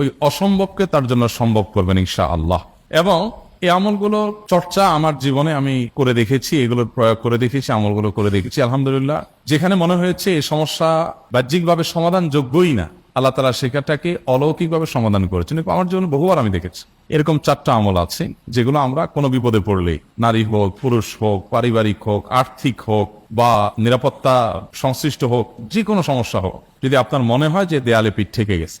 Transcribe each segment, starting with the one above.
ওই অসম্ভবকে তার জন্য সম্ভব করবেন ইনশা আল্লাহ এবং এই আমলগুলো চর্চা আমার জীবনে আমি করে দেখেছি, এগুলোর প্রয়োগ করে দেখেছি, আমলগুলো করে দেখেছি। আলহামদুলিল্লাহ, যেখানে মনে হয়েছে এই সমস্যা বাহ্যিকভাবে সমাধান যোগ্যই না, আল্লাহ তালা সেখানটাকে অলৌকিকভাবে সমাধান করেছেন। আমার জন্য বহুবার আমি দেখেছি। এরকম চারটা আমল আছে, যেগুলো আমরা কোনো বিপদে পড়লে নারী হোক, পুরুষ হোক, পারিবারিক হোক, আর্থিক হোক, বা নিরাপত্তা সংশ্লিষ্ট হোক যে কোনো সমস্যা হোক, যদি আপনার মনে হয় যে দেয়ালে পিঠ থেকে গেছে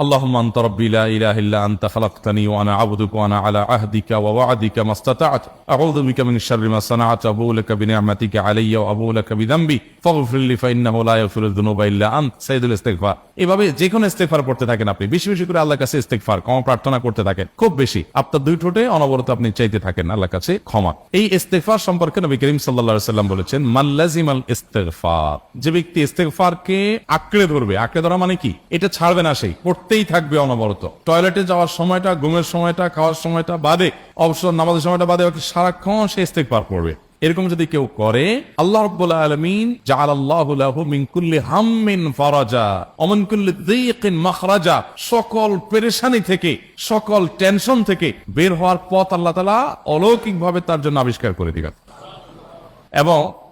اللهم انت ربي لا اله الا انت خلقتني وانا عبدك وانا على عهدك ووعدك ما استطعت اعوذ بك من شر ما صنعت ابو لك بنعمتك علي وابو لك بذنبي فاغفر لي فانه لا يغفر الذنوب الا انت سيد الاستغفار এভাবে যে কোনো ইস্তেগফার করতে থাকেন আপনি বেশি বেশি করে আল্লাহর কাছে ইস্তেগফার ক্ষমা প্রার্থনা করতে থাকেন খুব বেশি আপনার দুই ঠোঁটে অনবরত আপনি চাইতে থাকেন আল্লাহর কাছে ক্ষমা এই ইস্তেগফার সম্পর্কে নবী করিম সাল্লাল্লাহু আলাইহি সাল্লাম বলেছেন মাল্লাজিমাল ইস্তেগফার যে ব্যক্তি ইস্তেগফারকে আঁকড়ে ধরবে আঁকড়ে ধরা মানে কি এটা ছাড়বে না সেই পড়তেই থাকবে অনবরত। টয়লেটে যাওয়ার সময়টা, ঘুমের সময়টা, খাওয়ার সময়টা বাদে, অবসর নামাজের সময়টা বাদে ওকে সারাক্ষণ সে ইস্তেক পার করবে এরকম যদি কেউ করে, আল্লাহ রাব্বুল আলামিন জাআলাল্লাহু লাহু মিন কুল্লি হাম্মিন ফারাজা, ওয়া মিন কুল্লি মাখরাজা, সকল পেরেশানি থেকে, সকল টেনশন থেকে বের হওয়ার পথ আল্লাহ তাআলা অলৌকিকভাবে তার জন্য আবিষ্কার করে দিবেন এবং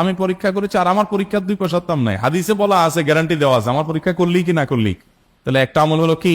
আমি পরীক্ষা করেছি আর আমার পরীক্ষার দুই পয়সার দাম নাই। হাদিসে বলা আছে গ্যারান্টি দেওয়া আছে, আমার পরীক্ষা করলি কি না করলি? তাহলে একটা আমল হলো কি?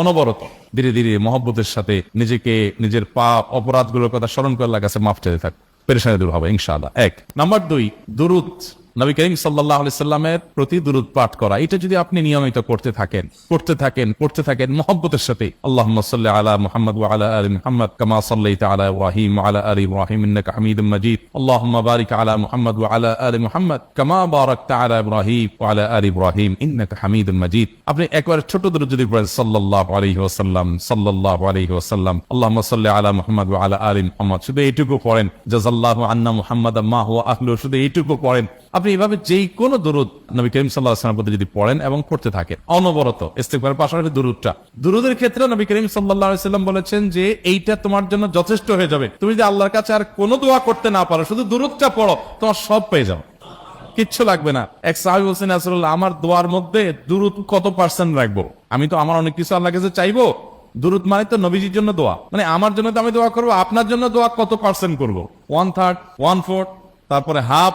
অনবরত ধীরে ধীরে মহব্বতের সাথে নিজেকে, নিজের পাপ অপরাধগুলোর কথা স্মরণ করে কাছে মাফ চাইতে থাক। পেরেশানি দূর হবে, ইনশাআল্লাহ। এক। নাম্বার দুই, দুরুদ। নবী করিম সাল্লাহ সাল্লামের প্রতি দুরুদ পাঠ করা। এটা যদি আপনি নিয়মিত করতে থাকেন করতে থাকেন করতে থাকেন মহব্বতের সাথে আল্লাহ সাল্লি আলা মুহাম্মদ আলা আলি মুহাম্মদ কামা সাল্লাইতা আলা ইব্রাহিম ওয়া আলা আলি ইন্নাকা হামিদুম মাজিদ। আল্লাহুম্মা বারিক আলা মুহাম্মদ আলা আলি মুহাম্মদ কামা বারাকতা আলা ইব্রাহিম আলা আলি ইব্রাহিম ইন্নাকা হামিদুম মাজিদ। আপনি একবার ছোট দূর যদি পড়েন, সাল্লাল্লাহু আলাইহি ওয়াসাল্লাম, সাল্লাল্লাহু আলাইহি ওয়াসাল্লাম, আল্লাহুম্মা সাল্লি আলা মুহাম্মদ আলা আলি মুহাম্মদ। শুধু এইটুকু পড়েন। জাযাল্লাহু আন্না মুহাম্মাদাম মা হুয়া আহলু শুধু এইটুকু পড়েন। আপনি এভাবে যেই কোনো দরুদ নবী করিম সাল্লাহ প্রতি যদি পড়েন এবং পড়তে থাকেন, অনবরত ইস্তেকবার পাশাপাশি দুরুদটা। দুরুদের ক্ষেত্রে নবী করিম সাল্লাহ সাল্লাম বলেছেন যে এইটা তোমার জন্য যথেষ্ট হয়ে যাবে। তুমি যদি আল্লাহর কাছে আর কোনো দোয়া করতে না পারো, শুধু দুরুদটা পড়ো, তোমার সব পেয়ে যাও। কিচ্ছু লাগবে না। এক সাহেব হোসেন আমার দোয়ার মধ্যে দুরুদ কত পার্সেন্ট রাখব? আমি তো, আমার অনেক কিছু আল্লাহ কাছে চাইব। দুরুদ মানে তো নবীজির জন্য দোয়া। মানে আমার জন্য তো আমি দোয়া করব, আপনার জন্য দোয়া কত পার্সেন্ট করব? ওয়ান থার্ড ওয়ান ফোর্থ তারপরে হাফ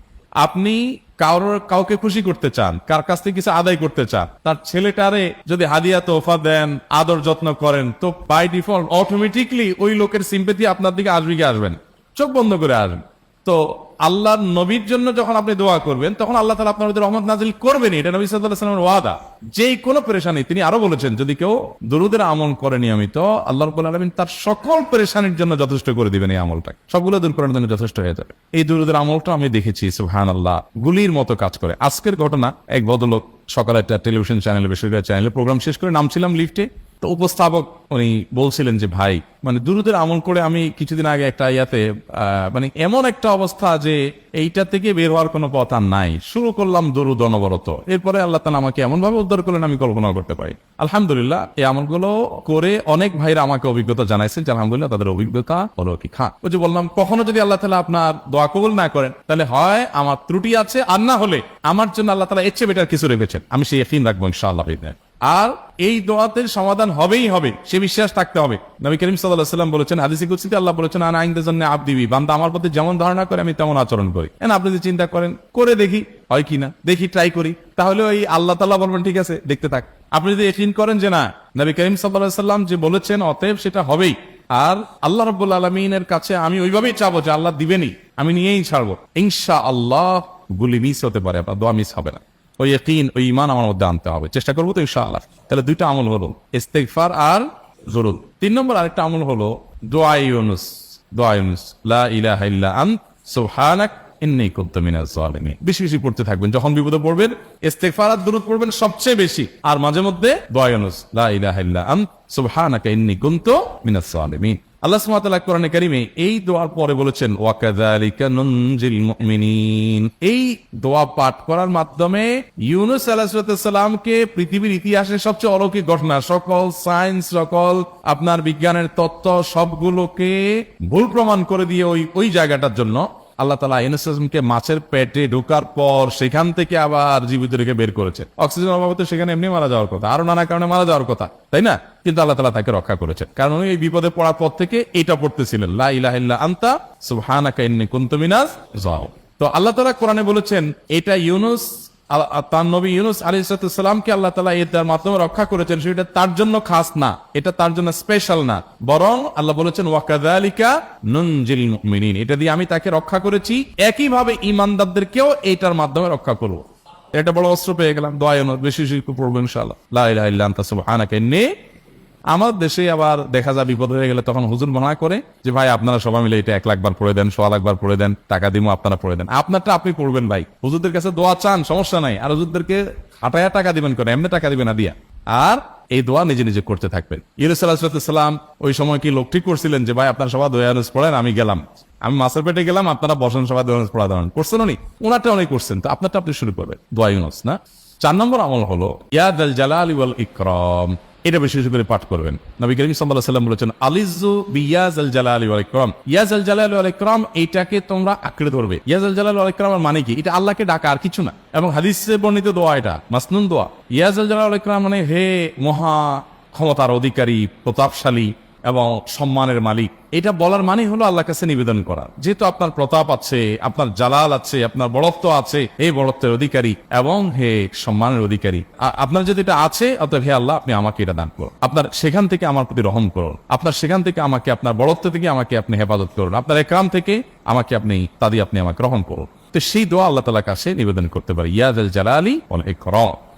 আপনি কারোর, কাউকে খুশি করতে চান, কার কাছ থেকে কিছু আদায় করতে চান, তার ছেলেটারে যদি হাদিয়া তোফা দেন, আদর যত্ন করেন, তো বাই ডিফল্ট অটোমেটিকলি ওই লোকের সিম্পেথি আপনার দিকে আসবে আসবেন চোখ বন্ধ করে আসবেন তো আল্লাহর নবীর জন্য যখন আপনি দোয়া করবেন, তখন আল্লাহ তালা আপনার রহমত নাজিল করবেন এটা নবী সাল্লাহ সাল্লামের ওয়াদা। যেই কোনো পেরেশানি, তিনি আরও বলেছেন, যদি কেউ দরুদের আমল করে নিয়মিত, আল্লাহ রব্বুল আলমিন তার সকল পেরেশানির জন্য যথেষ্ট করে দিবেন এই আমলটা সবগুলো দূর করার জন্য যথেষ্ট হয়ে যাবে। এই দরুদের আমলটা আমি দেখেছি সুহান আল্লাহ গুলির মতো কাজ করে। আজকের ঘটনা, এক বদলোক সকালে একটা টেলিভিশন চ্যানেলে বেসরকারি চ্যানেলে প্রোগ্রাম শেষ করে নামছিলাম লিফটে তো উপস্থাপক উনি বলছিলেন যে, ভাই মানে দুরুদের আমল করে আমি কিছুদিন আগে একটা ইয়াতে মানে এমন একটা অবস্থা যে এইটা থেকে বের হওয়ার কোনো পথ আর নাই। শুরু করলাম দরুদ অনবরত। এরপরে আল্লাহ তালা আমাকে এমন ভাবে উদ্ধার করলেন, আমি কল্পনা করতে পারি। আলহামদুলিল্লাহ, এই আমলগুলো করে অনেক ভাইরা আমাকে অভিজ্ঞতা জানাইছেন যে, আলহামদুলিল্লাহ, তাদের অভিজ্ঞতা হলো কি খা। ওই যে বললাম, কখনো যদি আল্লাহ তালা আপনার দোয়া কবুল না করেন, তাহলে হয় আমার ত্রুটি আছে, আর না হলে আমার জন্য আল্লাহ তালা এর চেয়ে বেটার কিছু রেখেছেন। আমি সেই একদিন রাখব ইনশাআল্লাহ। আর এই দোয়াতের সমাধান হবেই হবে, সে বিশ্বাস থাকতে হবে। নবী করিম সাল্লাম বলেছেন, হাদিসি কুসিতে আল্লাহ বলেছেন, আনা আইনদের জন্য আপ দিবি বান্দা আমার প্রতি যেমন ধারণা করে, আমি তেমন আচরণ করি। এখন আপনি যদি চিন্তা করেন, করে দেখি, হয় কিনা দেখি ট্রাই করি। তাহলে ওই আল্লাহ তাল্লাহ বলবেন, ঠিক আছে, দেখতে থাক। আপনি যদি একিন করেন যে, না, নবী করিম সাল্লাহ সাল্লাম যে বলেছেন, অতএব সেটা হবেই। আর আল্লাহ রব্বুল আলমিনের কাছে আমি ওইভাবেই চাবো যে, আল্লাহ দিবেনি আমি নিয়েই ছাড়বো। ইনশা আল্লাহ গুলি মিস হতে পারে আপনার দোয়া মিস হবে না। ওই ইকিন ওই ইমান আমার মধ্যে আনতে হবে। চেষ্টা করব তো ইনশাআল্লাহ। তাহলে দুইটা আমল হলো, ইস্তেগফার আর জরুর তিন নম্বর আরেকটা আমল হলো, দোয়া ইউনুস লা ইলাহা ইল্লা আন্ত, সুবহানাক ইন্নী কুনতু মিনাজ জালিমিন বেশি বেশি পড়তে থাকবেন। যখন বিপদে পড়বেন, ইস্তেগফার আর দুরূদ পড়বেন সবচেয়ে বেশি। আর মাঝে মধ্যে দোয়া ইউনুস, লা ইলাহা ইল্লা আন্ত, সুবহানাকা ইন্নী কুনতু মিনাজ জালিমিন আল্লাহ সুমাতাল্লাহ কোরআনে কারিমে এই দোয়ার পরে বলেছেন এই দোয়া পাঠ করার মাধ্যমে ইউনুস আলাইহিস পৃথিবীর ইতিহাসের সবচেয়ে অলৌকিক ঘটনা, সকল সায়েন্স, সকল আপনার বিজ্ঞানের তত্ত্ব সবগুলোকে ভুল প্রমাণ করে দিয়ে ওই ওই জায়গাটার জন্য আল্লাহ তালা ইউনুসকে মাছের পেটে ঢোকার পর সেখান থেকে আবার জীবিত রেখে বের করেছে অক্সিজেন অভাব তো সেখানে এমনি মারা যাওয়ার কথা আরও নানা কারণে মারা যাওয়ার কথা, তাই না? কিন্তু আল্লাহ তালা তাকে রক্ষা করেছে কারণ উনি এই বিপদে পড়ার পর থেকে এটা পড়তেছিলেন, লা আন্তা সুহানা আনতা সুবহানাকা ইন্নী যাও তো আল্লাহ তালা কোরআনে বলেছেন, এটা ইউনুস তার নবী ইউনুস আলী সালামকে আল্লাহ তালা এটার মাধ্যমে রক্ষা করেছেন, সেটা তার জন্য খাস না, এটা তার জন্য স্পেশাল না। বরং আল্লাহ বলেছেন ওয়াকাদালিকা নুনজিল মুমিনিন এটা দিয়ে আমি তাকে রক্ষা করেছি, একইভাবে ইমানদারদেরকেও এটার মাধ্যমে রক্ষা করব। এটা বড় অস্ত্র পেয়ে গেলাম, দোয়া ইউনুস বেশি বেশি পড়ব ইনশাআল্লাহ। লাইলা ইল্লাহ আনাকে ইন্নী আমার দেশে আবার দেখা যায় বিপদ হয়ে গেলে তখন হুজুর মনে করে যে, ভাই, আপনারা সবাই মিলে এটা এক লাখ বার পড়ে দেন সোয়া লাখ বার পড়ে দেন, টাকা দিমো, আপনারা পড়ে দেন। আপনারটা আপনি পড়বেন, ভাই। হুজুরদের কাছে দোয়া চান, সমস্যা নাই। আর হুজুরদেরকে হাটায়া টাকা দিবেন করে এমনি টাকা দিবেন না, দিয়া। আর এই দোয়া নিজে নিজে করতে থাকবেন। ইরসালাম ওই সময় কি লোক ঠিক করছিলেন যে, ভাই, আপনার সবাই দোয়ানুস পড়েন, আমি গেলাম। আমি মাছের পেটে গেলাম, আপনারা বসেন, সবাই দোয়ানুস পড়া দেওয়ান করছেন উনি। ওনারটা অনেক করছেন। তো আপনারটা আপনি শুরু করবেন। দোয়া ইউনুস, না? চার নম্বর আমল হলো ইয়াদ আল জালাল ইকরাম। এটা বিশেষ বেশি করে পাঠ করবেন। নবী করিম সাল্লাহ সাল্লাম বলেছেন আলিজু বিয়াজ আল জালা আলী ইকরাম। ইয়াজ আল জালা আলী ইকরাম এইটাকে তোমরা আঁকড়ে ধরবে। ইয়াজ আল জালা ওয়াল ইকরামের মানে কি? এটা আল্লাহকে ডাকা আর কিছু না। এবং হাদিসে বর্ণিত দোয়া এটা, মাসনুন দোয়া। ইয়াজ আল জালা ওয়াল মানে হে মহা ক্ষমতার অধিকারী, প্রতাপশালী এবং সম্মানের মালিক। এটা বলার মানে হলো আল্লাহ কাছে নিবেদন করা। যেহেতু আপনার প্রতাপ আছে, আপনার জালাল আছে, আপনার বড়ত্ব আছে, এই বড়ত্বের অধিকারী এবং হে সম্মানের অধিকারী আপনার যদি এটা আছে, অতএব হে আল্লাহ, আপনি আমাকে এটা দান করুন। আপনার সেখান থেকে আমার প্রতি রহম করুন। আপনার সেখান থেকে আমাকে, আপনার বড়ত্ব থেকে আমাকে আপনি হেফাজত করুন। আপনার একরাম থেকে আমাকে আপনি তাদি আপনি আমাকে গ্রহণ করুন। তো সেই দোয়া আল্লাহ তালা কাছে নিবেদন করতে পারি। ইয়াদ আল জালালি অনেক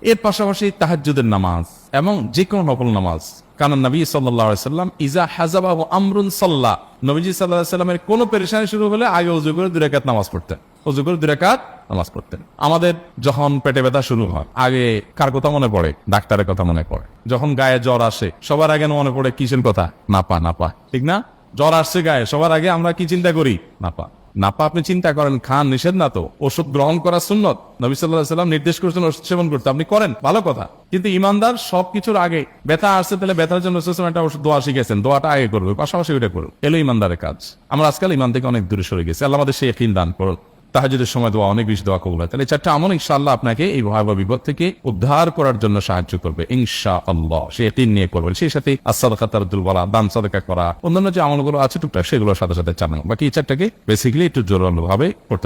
এর পাশাপাশি তাহাজ্জুদের নামাজ। এবং যে কোনো নকল নামাজ। কারণ নবী সাল্লাম, ইজা হাজাবাহ আমরুন সাল্লাহ নবীজি সাল্লাহ সাল্লামের কোন পেরেশানি শুরু হলে আগে অজু করে দুরাকাত নামাজ পড়তেন। অজু করে দুরাকাত নামাজ পড়তেন। আমাদের যখন পেটে ব্যথা শুরু হয়, আগে কার কথা মনে পড়ে? ডাক্তারের কথা মনে পড়ে। যখন গায়ে জ্বর আসে, সবার আগে মনে পড়ে কিসের কথা? নাপা নাপা। ঠিক না? জ্বর আসছে গায়ে, সবার আগে আমরা কি চিন্তা করি? নাপা। নাপা আপনি চিন্তা করেন, খান, নিষেধ না তো। ওষুধ গ্রহণ করা সুন্নত। নবী সাল্লাহ সাল্লাম নির্দেশ করেছেন ওষুধ সেবন করতে। আপনি করেন, ভালো কথা। কিন্তু ইমানদার সব কিছুর আগে ব্যথা আসছে, তাহলে ব্যথার জন্য একটা ওষুধ দোয়া শিখেছেন দোয়াটা আগে করবে, পাশাপাশি ওইটা করুন। এলো ইমানদারের কাজ। আমরা আজকাল ইমান থেকে অনেক দূরে সরে গেছি। আল্লাহ আমাদের সেই দান করুন। তাহাজুদের সময় দোয়া, অনেক বেশি দোয়া কবুল হয়। তাহলে চারটা আমল ইনশাআল্লাহ আপনাকে এই ভয়াবহ বিপদ থেকে উদ্ধার করার জন্য সাহায্য করবে ইনশা আল্লাহ সে তিন নিয়ে করবে সেই সাথে আসাদ খাতার বলা দান সাদা করা, অন্যান্য যে আমলগুলো আছে টুকটাক, সেগুলোর সাথে সাথে চালানো। বাকি এই চারটাকে বেসিক্যালি একটু জোরালো ভাবে করতে